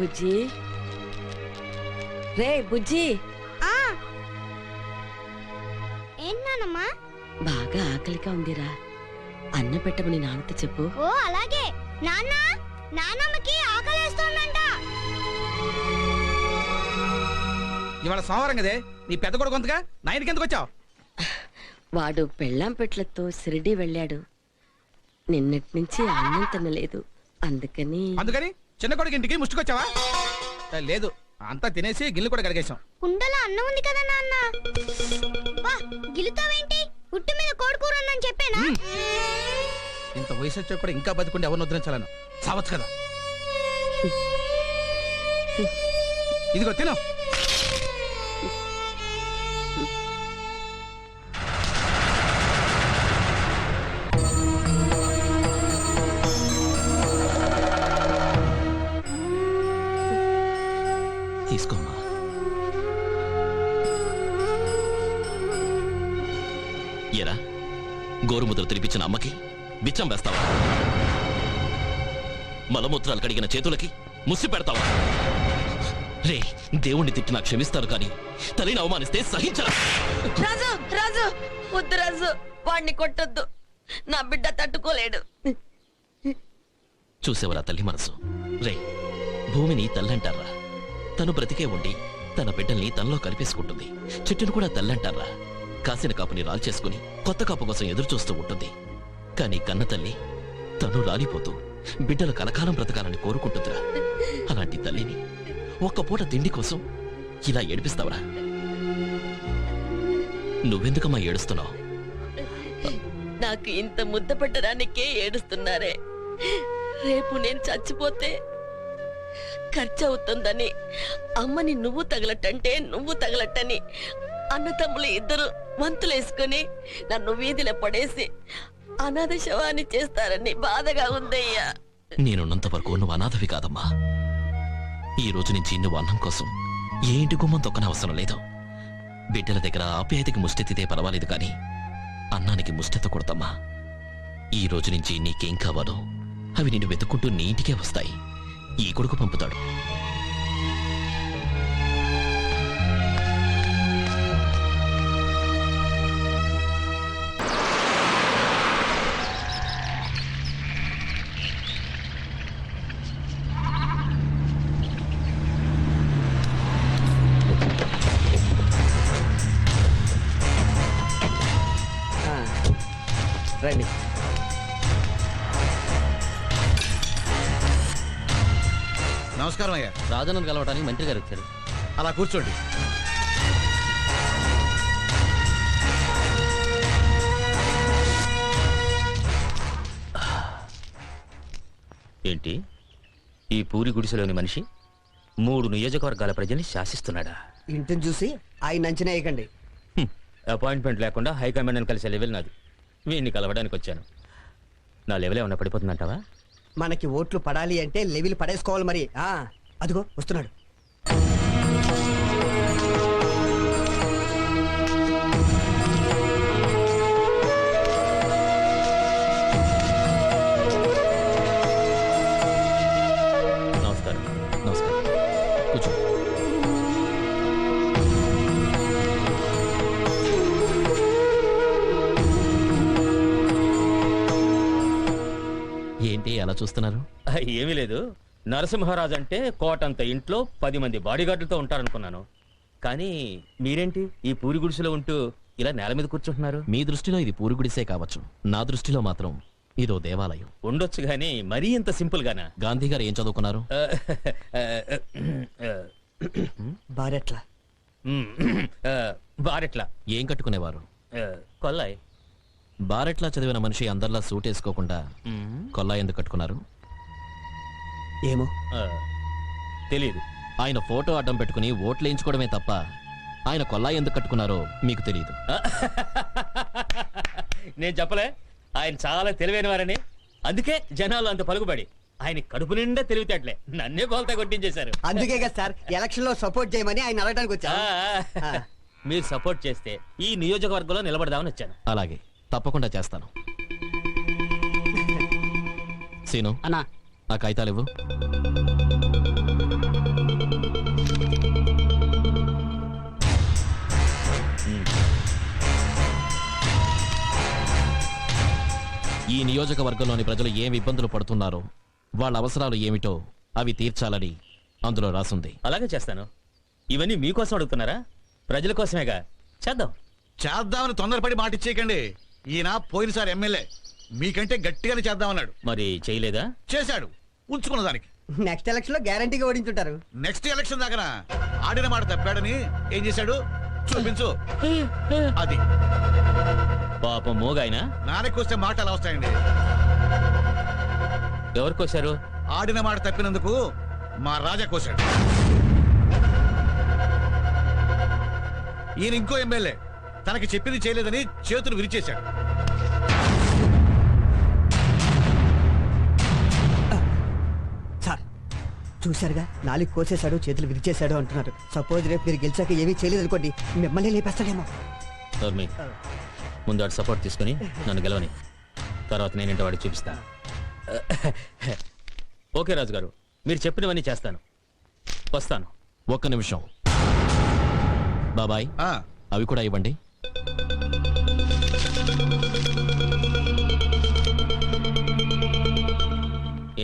బుజ్జి. రే బుజ్జి. ఆ. ఏంటమ్మా బాగా ఆకలిగా ఉందిరా. అన్న పెట్టమని నాన్నతో చెప్పు. ఓ అలాగే. నాన్న నాన్నమ్మకి ఆకలేస్తోందంట. ఇవాళ సోమవారం కదే. నీ పెద్ద కొడుకు అంతగా నైన్కి ఎందుకు వచ్చావు? వాడు పెళ్ళాం పెట్లతో షిరిడి వెళ్ళాడు. నిన్నటి నుంచి అన్నం తినలేదు. అందుకని అందుకని? చిన్న కొడుకు ఇంటికి ముష్టికొచ్చావా లేదు. అంతా తినేసి గిన్నెలు కూడా కడిగేశాం. కుండలో అన్నం ఉంది కదా నాన్న? వా గిలుతావేంటి? ఉట్టు మీద కోడికూర ఉందని చెప్పానా? ఇంత వయసు వచ్చా కూడా ఇంకా బతుకుంటే ఎవరిని వదిలించాలను? సావచ్చు కదా. ఇదిగో తిను. తీసుకోమ్మా ఎరా గోరుముద్ర తినిపించిన అమ్మకి బిచ్చం వేస్తావా? మలమూత్రాలు కడిగిన చేతులకి ముసి పెడతావా? రే దేవుణ్ణి తిట్టినా క్షమిస్తారు కానీ తల్లిని అవమానిస్తే సహించరా. రాజు రాజు వద్దు రాజు వాడిని కొట్టొద్దు. నా బిడ్డ తట్టుకోలేడు. చూసేవరా తల్లి మనసు? రే భూమిని తల్లంటారా? తను బ్రతికే ఉండి తన బిడ్డల్ని తనలో కలిపేసుకుంటుంది. చెట్టును కూడా తల్లంటారా? కాసిన కాపుని రాల్చేసుకుని కొత్త కాపు కోసం ఎదురు చూస్తూ ఉంటుంది. కానీ కన్న తల్లి తను రాలిపోతూ బిడ్డలు కలకాలం బ్రతకాలని కోరుకుంటుందిరా. అలాంటి తల్లిని ఒక్క పూట తిండి కోసం ఇలా ఏడిపిస్తావరా? నువ్వెందుకమ్మా ఏడుస్తున్నావు? నాకు ఇంత ముద్ద పెట్టడానికే ఏడుస్తున్నారే. రేపు నేను చచ్చిపోతే ఖర్చు అవుతుందని అమ్మని నువ్వు తగలట్టంటే నువ్వు తగలట్టని అన్న తమ్ములు ఇద్దరు వంతులేసుకుని నన్ను వీధిలో పడేసి అనాథ శవాన్ని చేస్తారని బాధగా ఉందయ్యా. నేనున్నంత వరకు నువ్వు అనాథవి కాదమ్మా. ఈ రోజు నుంచి నువ్వు అన్నం కోసం ఏ ఇంటి గుమ్మం తొక్కనవసరం లేదు. బిడ్డల దగ్గర ఆప్యాయతకి ముష్టెత్తితే పర్వాలేదు కానీ అన్నానికి ముష్టెత్తకూడదమ్మా ఈ రోజు నుంచి నీకేం కావాలో అవి నిన్ను వెతుక్కుంటూ నీ ఇంటికే వస్తాయి. ఈ కొడుకు పంపుతాడు. రండి. నమస్కారం అయ్యా. రాజన్నను కలవడానికి మంత్రి గారు వచ్చారు. అలా కూర్చోండి. ఏంటి? ఈ పూరి గుడిసెలోని మనిషి మూడు నియోజకవర్గాల ప్రజల్ని శాసిస్తున్నాడా? ఇంటిని చూసి ఆయన అంచనా వేయకండి. అపాయింట్మెంట్ లేకుండా హైకమాండ్ని కలిసే లెవెల్ నాది. వీడిని కలవడానికి వచ్చాను. నా లెవెల్ ఏమన్నా పడిపోతుందంటావా? మనకి ఓట్లు పడాలి అంటే లెవిల్ పడేసుకోవాలి మరి. ఆ అదిగో వస్తున్నాడు. చూస్తున్నారు? ఏమీ లేదు. నరసింహరాజు అంటే కోటంత ఇంట్లో పది మంది బాడీగార్డులతో ఉంటారనుకున్నాను. కానీ మీరేంటి ఈ పూరి గుడిసెలో ఉంటూ ఇలా నేల మీద కూర్చుంటున్నారు? మీ దృష్టిలో ఇది పూరుగుడిసే కావచ్చు. నా దృష్టిలో మాత్రం ఇదో దేవాలయం. ఉండొచ్చు కానీ మరీ ఇంత సింపుల్ గానా గాంధీ గారు ఏం చదువుకున్నారు? బారెట్లా. బారెట్లా. ఏం కట్టుకునేవారు? కొల్లాయ్. బారెట్లా చదివిన మనిషి అందరిలా సూట్ వేసుకోకుండా కొల్లా ఎందుకు కట్టుకున్నారు? ఏమో? ఆ, తెలీదు. ఆయన ఫోటో అడ్డం పెట్టుకుని ఓట్లు వేయించుకోవడమే తప్ప ఆయన కొల్లా ఎందుకు కట్టుకున్నారో మీకు తెలియదు నేను చెప్పలే. ఆయన చాలా తెలివైన వారని. అందుకే జనాలు అంత పలుకుబడి. ఆయన కడుపు నిండా తెలివితేటలే. నన్నే బోల్తా కొట్టించేశారు. అందుకే కదా సార్ ఎలక్షన్లో సపోర్ట్ చేయమని ఆయన అడగడానికి వచ్చా ఆ, మీరు సపోర్ట్ చేస్తే ఈ నియోజకవర్గంలో నిలబడదామని వచ్చాను. అలాగే. తప్పకుండా చేస్తాను. సీను అన్నా. నా కాగితాలు ఇవ్వు. ఈ నియోజకవర్గంలోని ప్రజలు ఏం ఇబ్బందులు పడుతున్నారో వాళ్ళ అవసరాలు ఏమిటో అవి తీర్చాలని అందులో రాసుంది. అలాగే చేస్తాను. ఇవన్నీ మీకోసం అడుగుతున్నారా? ప్రజల కోసమేగా? చేద్దాం. చేద్దామని తొందరపడి మాట ఇచ్చేయకండి ఈయన పోయినసారి ఎమ్మెల్యే. మీకంటే గట్టిగానే చేద్దామన్నాడు. మరి చేయలేదా? చేశాడు. ఉంచుకున్న దానికి. నెక్స్ట్ ఎలక్షన్లో గ్యారంటీగా ఓడించుంటారు. నెక్స్ట్ ఎలక్షన్ దాకా ఆడిన మాట తప్పాడని ఏం చేశాడు? చూపించు. అది. పాపం మోగాయన నాన్నకి వస్తే మాట అలా వస్తాయండి. ఎవరు కోశారు? ఆడిన మాట తప్పినందుకు మా రాజా కోశాడు. ఈయన ఇంకో ఎమ్మెల్యే. తనకి చెప్పింది చేయలేదని చేతులు విరిచేశాడు. సార్ చూశారుగా? నాలుగు కోసేశాడు చేతులు విరిచేశాడు అంటున్నారు. సపోజ్ రేపు మీరు గెలిచాక ఏమీ చేయలేదు అనుకోండి మిమ్మల్ని లేపేస్తాడేమో. నోర్మి ముందు వాడు సపోర్ట్ తీసుకుని నన్ను గెలవని. తర్వాత నేనేంటో వాడికి చూపిస్తా. ఓకే రాజు గారు మీరు చెప్పినవన్నీ చేస్తాను. వస్తాను. ఒక్క నిమిషం. బాబాయ్ ఆ, అవి కూడా ఇవ్వండి.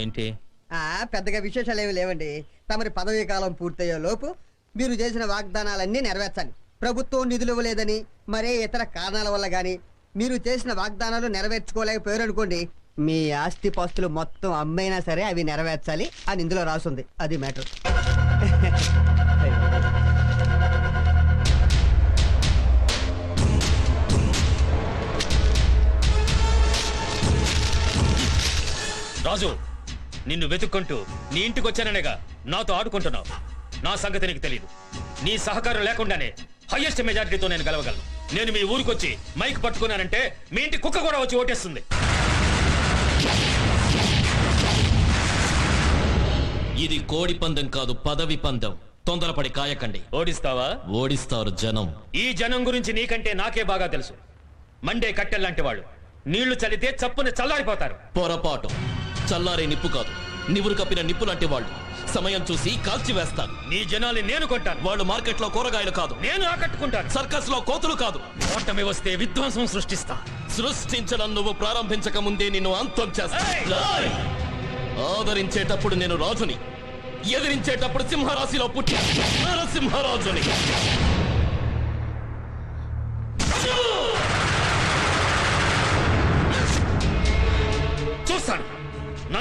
ఏంటి? ఆ పెద్దగా విశేషాలు ఏమి లేవండి. తమరి పదవీ కాలం పూర్తయ్యే లోపు మీరు చేసిన వాగ్దానాలన్నీ నెరవేర్చాలి. ప్రభుత్వం నిధులు ఇవ్వలేదని మరే ఇతర కారణాల వల్ల గాని మీరు చేసిన వాగ్దానాలు నెరవేర్చుకోలేకపోయారు అనుకోండి మీ ఆస్తి పాస్తులు మొత్తం అమ్మైనా సరే అవి నెరవేర్చాలి అని ఇందులో రాసుంది. అది మ్యాటర్. రాజు నిన్ను వెతుక్కుంటూ నీ ఇంటికి వచ్చాననేగా నాతో ఆడుకుంటున్నావు. నా సంగతి నీకు తెలియదు నీ సహకారం లేకుండానే హైయెస్ట్ మెజారిటీతో నేను గెలవగలను. నేను మీ ఊరికొచ్చి మైక్ పట్టుకున్నానంటే మీ ఇంటి కుక్క కూడా వచ్చి ఓటేస్తుంది. ఇది కోడి పందెం కాదు పదవి పందెం. తొందరపడి కాయకండి. ఓడిస్తావా? ఓడిస్తారు జనం. ఈ జనం గురించి నీకంటే నాకే బాగా తెలుసు. మండే కట్టెల్లాంటి వాళ్ళు. నీళ్ళు చల్లితే చప్పున చల్లారిపోతారు. పొరపాటు. చల్లారే నిప్పు కాదు. నివురు కప్పిన నిప్పు లాంటి వాళ్ళు. సమయం చూసి కాల్చి వేస్తారు. నీ జనాల్ని నేను కొంటాను వాళ్ళు మార్కెట్లో కూరగాయలు కాదు. నేను ఆకట్టుకుంటాను. సర్కస్లో కోతులు కాదు. ఓటమి వస్తే విధ్వంసం సృష్టిస్తా. సృష్టించడం నువ్వు ప్రారంభించక ముందే నిన్ను అంతం చేస్తా! ఆదరించేటప్పుడు నేను రాజుని. ఎదిరించేటప్పుడు సింహరాశిలో పుట్టి నరసింహరాజుని.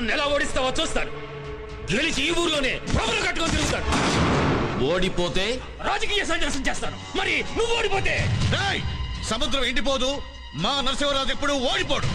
నన్ను ఎలా ఓడిస్తావో చూస్తాను. గెలిచి ఈ ఊరిలోనే ప్రభులు కట్టుకొని తిరుగుతాను. ఓడిపోతే? రాజకీయ సన్యాసం చేస్తాను. మరి నువ్వు ఓడిపోతే? రేయ్, సముద్రం ఎండిపోదు. మా నరసింహరాజు ఎప్పుడు ఓడిపోడు.